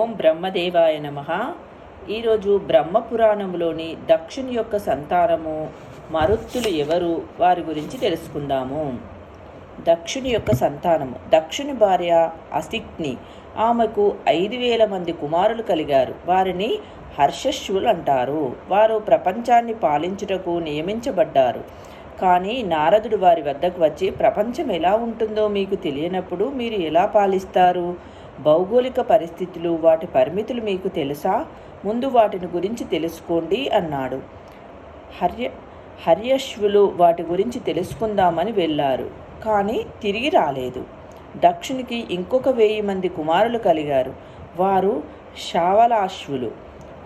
ఓం బ్రహ్మదేవాయ నమ. ఈరోజు బ్రహ్మపురాణంలోని దక్షుని యొక్క సంతానము మరుత్తులు ఎవరు వారి గురించి తెలుసుకుందాము. దక్షుని యొక్క సంతానము. దక్షుని భార్య అసిక్ని. ఆమెకు ఐదు వేల మంది కుమారులు కలిగారు. వారిని హర్షశ్వులు అంటారు. వారు ప్రపంచాన్ని పాలించుటకు నియమించబడ్డారు. కానీ నారదుడు వారి వద్దకు వచ్చి ప్రపంచం ఎలా ఉంటుందో మీకు తెలియనప్పుడు మీరు ఎలా పాలిస్తారు? భౌగోళిక పరిస్థితులు వాటి పరిమితులు మీకు తెలుసా? ముందు వాటిని గురించి తెలుసుకోండి అన్నాడు. హర్య హర్యశ్వులు వాటి గురించి తెలుసుకుందామని వెళ్ళారు కానీ తిరిగి రాలేదు. దక్షునికి ఇంకొక వెయ్యి మంది కుమారులు కలిగారు. వారు శావలాశ్వులు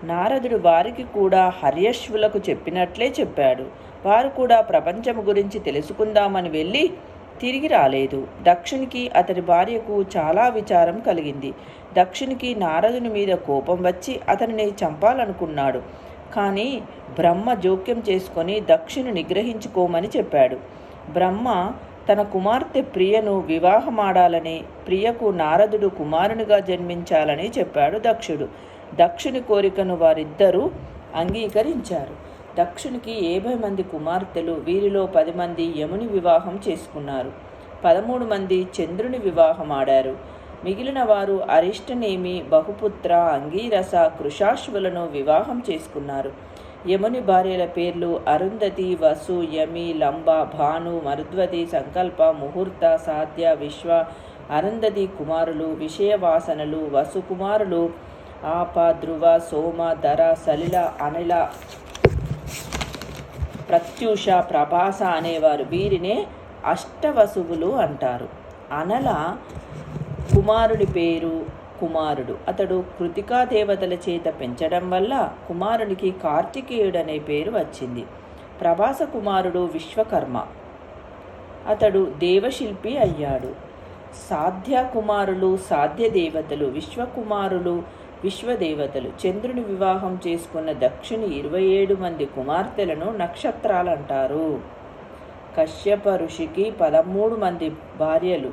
నారదుడు వారికి కూడా హర్యశ్వులకు చెప్పినట్లే చెప్పాడు. వారు కూడా ప్రపంచం గురించి తెలుసుకుందామని వెళ్ళి తిరిగి రాలేదు. దక్షునికి అతని భార్యకు చాలా విచారం కలిగింది. దక్షునికి నారదుని మీద కోపం వచ్చి అతనిని చంపాలనుకున్నాడు. కానీ బ్రహ్మ జోక్యం చేసుకొని దక్షుని నిగ్రహించుకోమని చెప్పాడు. బ్రహ్మ తన కుమార్తె ప్రియను వివాహమాడాలని ప్రియకు నారదుడు కుమారునిగా జన్మించాలని చెప్పాడు దక్షుడు. దక్షుని కోరికను వారిద్దరూ అంగీకరించారు. దక్షునికి యాభై మంది కుమార్తెలు వీరిలో పది మంది యముని వివాహం చేసుకున్నారు. పదమూడు మంది చంద్రుని వివాహం ఆడారు మిగిలిన వారు అరిష్టనేమి బహుపుత్ర అంగీరస కృషాశ్వులను వివాహం చేసుకున్నారు. యముని భార్యల పేర్లు అరుంధతి వసు యమి లంబ భాను మరుద్వతి సంకల్ప ముహూర్త సాధ్య విశ్వ అరుంధతి కుమారులు విషయవాసనలు వసు కుమారులు ఆప ధ్రువ సోమ ధర సలిల అనిల ప్రత్యూష ప్రభాస అనేవారు వీరినే అష్టవసువులు అంటారు. అనల కుమారుడి పేరు కుమారుడు. అతడు కృతికా దేవతల చేత పెంచడం వల్ల కుమారునికి కార్తికేయుడు అనే పేరు వచ్చింది. ప్రభాస కుమారుడు విశ్వకర్మ. అతడు దేవశిల్పి అయ్యాడు. సాధ్య కుమారులు సాధ్య దేవతలు విశ్వకుమారులు విశ్వదేవతలు చంద్రుని వివాహం చేసుకున్న దక్షుని ఇరవై ఏడు మంది కుమార్తెలను నక్షత్రాలు అంటారు కశ్యప ఋషికి పదమూడు మంది భార్యలు.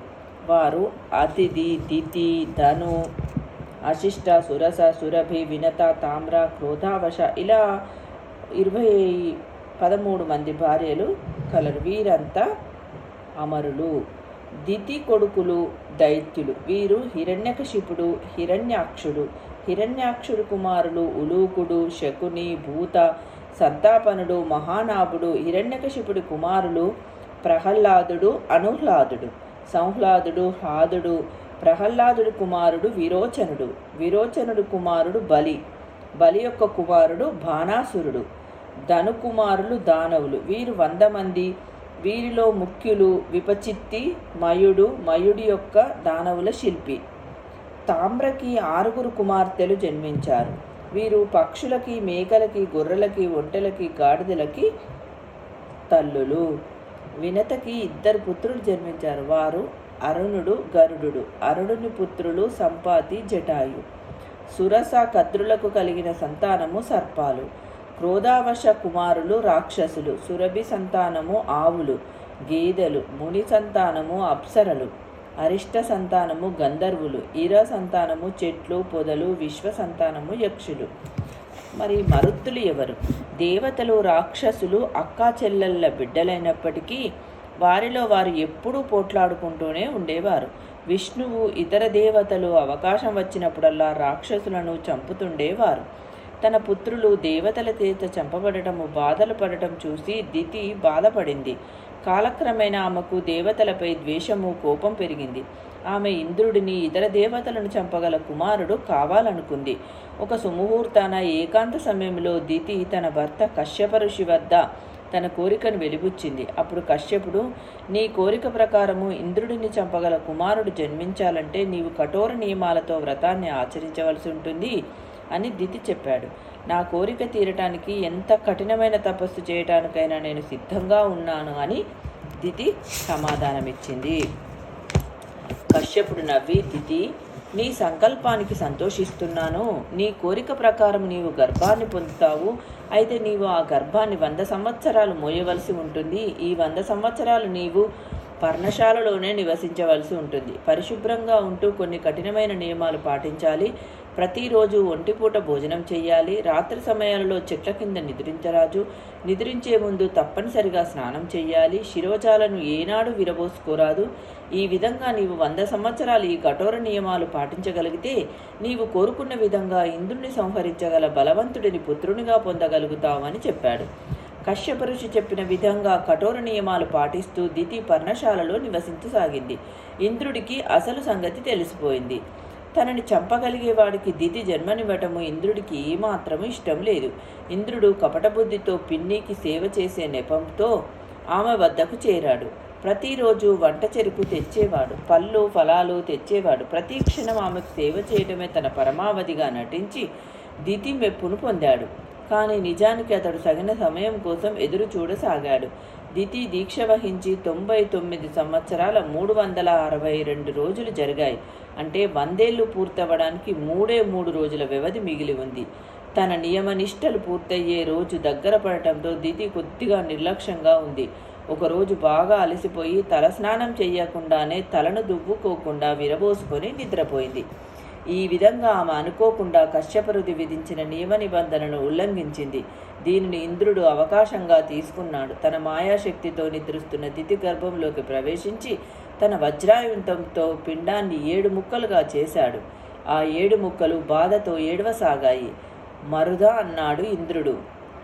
వారు అతిథి దితి ధను అశిష్ట సురస సురభి వినత తామ్ర క్రోధావశ ఇలా ఇరవై పదమూడు మంది భార్యలు కలరు. వీరంతా అమరులు. దితి కొడుకులు దైత్యులు. వీరు హిరణ్యకశిపుడు హిరణ్యాక్షుడు హిరణ్యాక్షుడు కుమారులు ఉలూకుడు శకుని భూత సంతాపనుడు మహానాభుడు హిరణ్యకశిపుడి కుమారులు ప్రహ్లాదుడు అనుహ్లాదుడు సంహ్లాదుడు హ్లాదుడు ప్రహ్లాదుడి కుమారుడు విరోచనుడు విరోచనుడు కుమారుడు బలి బలి యొక్క కుమారుడు బాణాసురుడు ధనుకుమారులు దానవులు. వీరు వంద మంది. వీరిలో ముఖ్యులు విపచిత్తి మయుడు మయుడి యొక్క దానవుల శిల్పి. తామ్రకి ఆరుగురు కుమార్తెలు జన్మించారు. వీరు పక్షులకి మేకలకి గొర్రెలకి ఒంటెలకి గాడిదలకి తల్లులు. వినతకి ఇద్దరు పుత్రులు జన్మించారు. వారు అరుణుడు గరుడు అరుణుని పుత్రులు సంపాతి జటాయు. సురస కద్రులకు కలిగిన సంతానము సర్పాలు. క్రోధావశ కుమారులు రాక్షసులు. సురభి సంతానము ఆవులు. గేదెలు. ముని సంతానము అప్సరలు. అరిష్ట సంతానము గంధర్వులు ఇర సంతానము చెట్లు పొదలు విశ్వ సంతానము యక్షులు. మరి మరుత్తులు ఎవరు? దేవతలు రాక్షసులు అక్కా చెల్లెళ్ళ బిడ్డలైనప్పటికీ వారిలో వారు ఎప్పుడూ పోట్లాడుకుంటూనే ఉండేవారు. విష్ణువు ఇతర దేవతలు అవకాశం వచ్చినప్పుడల్లా రాక్షసులను చంపుతుండేవారు. తన పుత్రులు దేవతల చేత చంపబడటము బాధలు పడటం చూసి దితి బాధపడింది. కాలక్రమేణా ఆమెకు దేవతలపై ద్వేషము కోపం పెరిగింది. ఆమె ఇంద్రుడిని ఇతర దేవతలను చంపగల కుమారుడు కావాలనుకుంది. ఒక సుముహూర్తాన ఏకాంత సమయంలో దితి తన భర్త కశ్యప ఋషి వద్ద తన కోరికను వెలిబుచ్చింది. అప్పుడు కశ్యపుడు నీ కోరిక ప్రకారము ఇంద్రుడిని చంపగల కుమారుడు జన్మించాలంటే నీవు కఠోర నియమాలతో వ్రతాన్ని ఆచరించవలసి ఉంటుంది. అని దితి చెప్పాడు. నా కోరిక తీరటానికి ఎంత కఠినమైన తపస్సు చేయటానికైనా నేను సిద్ధంగా ఉన్నాను అని దితి సమాధానమిచ్చింది. కశ్యపుడు నవ్వి దితి నీ సంకల్పానికి సంతోషిస్తున్నాను. నీ కోరిక ప్రకారం నీవు గర్భాన్ని పొందుతావు. అయితే నీవు ఆ గర్భాన్ని వంద సంవత్సరాలు మోయవలసి ఉంటుంది. ఈ వంద సంవత్సరాలు నీవు పర్ణశాలలోనే నివసించవలసి ఉంటుంది. పరిశుభ్రంగా ఉంటూ కొన్ని కఠినమైన నియమాలు పాటించాలి. ప్రతిరోజు ఒంటిపూట భోజనం చేయాలి రాత్రి సమయాలలో చెట్ల కింద నిద్రించరాజు. నిద్రించే ముందు తప్పనిసరిగా స్నానం చేయాలి శిరోజాలను ఏనాడు విరబోసుకోరాదు. ఈ విధంగా నీవు వంద సంవత్సరాలు ఈ కఠోర నియమాలు పాటించగలిగితే నీవు కోరుకున్న విధంగా ఇంద్రుని సంహరించగల బలవంతుడిని పుత్రునిగా పొందగలుగుతావని చెప్పాడు. కశ్యప ఋషి చెప్పిన విధంగా కఠోర నియమాలు పాటిస్తూ దితి పర్ణశాలలో నివసించసాగింది. ఇంద్రుడికి అసలు సంగతి తెలిసిపోయింది. తనని చంపగలిగేవాడికి దితి జన్మనివ్వటము ఇంద్రుడికి ఏమాత్రము ఇష్టం లేదు. ఇంద్రుడు కపటబుద్ధితో పిన్నికి సేవ చేసే నెపంతో ఆమె వద్దకు చేరాడు. ప్రతిరోజు వంట చెరుకు తెచ్చేవాడు పళ్ళు ఫలాలు తెచ్చేవాడు. ప్రతి క్షణం ఆమెకు సేవ చేయటమే తన పరమావధిగా నటించి దితి మెప్పును పొందాడు. కానీ నిజానికి అతడు తగిన సమయం కోసం ఎదురు చూడసాగాడు. దితి దీక్ష వహించి తొంభై తొమ్మిది సంవత్సరాల మూడు వందల అరవై రెండు రోజులు జరిగాయి. అంటే వందేళ్ళు పూర్తవడానికి మూడే మూడు రోజుల వ్యవధి మిగిలి ఉంది. తన నియమనిష్టలు పూర్తయ్యే రోజు దగ్గర పడటంతో దితి కొద్దిగా నిర్లక్ష్యంగా ఉంది. ఒకరోజు బాగా అలసిపోయి తలస్నానం చేయకుండానే తలను దువ్వుకోకుండా విరబోసుకొని నిద్రపోయింది. ఈ విధంగా ఆమె అనుకోకుండా కశ్యపరుది విధించిన నియమ నిబంధనను ఉల్లంఘించింది. దీనిని ఇంద్రుడు అవకాశంగా తీసుకున్నాడు. తన మాయాశక్తితో నిద్రిస్తున్న దితి గర్భంలోకి ప్రవేశించి తన వజ్రాయుంతంతో పిండాన్ని ఏడు ముక్కలుగా చేశాడు. ఆ ఏడు ముక్కలు బాధతో ఏడవసాగాయి. మరుదా అన్నాడు ఇంద్రుడు.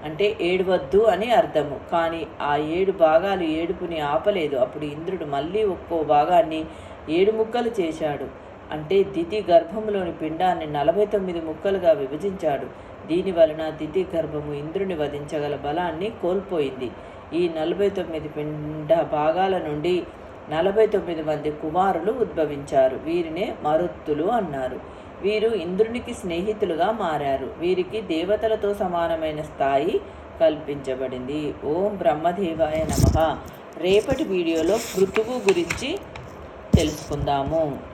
అంటే ఏడవద్దు అని అర్థము. కానీ ఆ ఏడు భాగాలు ఏడుపుని ఆపలేదు. అప్పుడు ఇంద్రుడు మళ్ళీ ఒక్కో భాగాన్ని ఏడు ముక్కలు చేశాడు. అంటే దితి గర్భంలోని పిండాన్ని నలభై తొమ్మిది ముక్కలుగా విభజించాడు. దీని వలన దితి గర్భము ఇంద్రుని వధించగల బలాన్ని కోల్పోయింది. ఈ నలభై తొమ్మిది పిండ భాగాల నుండి నలభై తొమ్మిది మంది కుమారులు ఉద్భవించారు. వీరినే మరుత్తులు అన్నారు. వీరు ఇంద్రునికి స్నేహితులుగా మారారు. వీరికి దేవతలతో సమానమైన స్థాయి కల్పించబడింది. ఓం బ్రహ్మదేవాయ నమ. రేపటి వీడియోలో పృథువు గురించి తెలుసుకుందాము.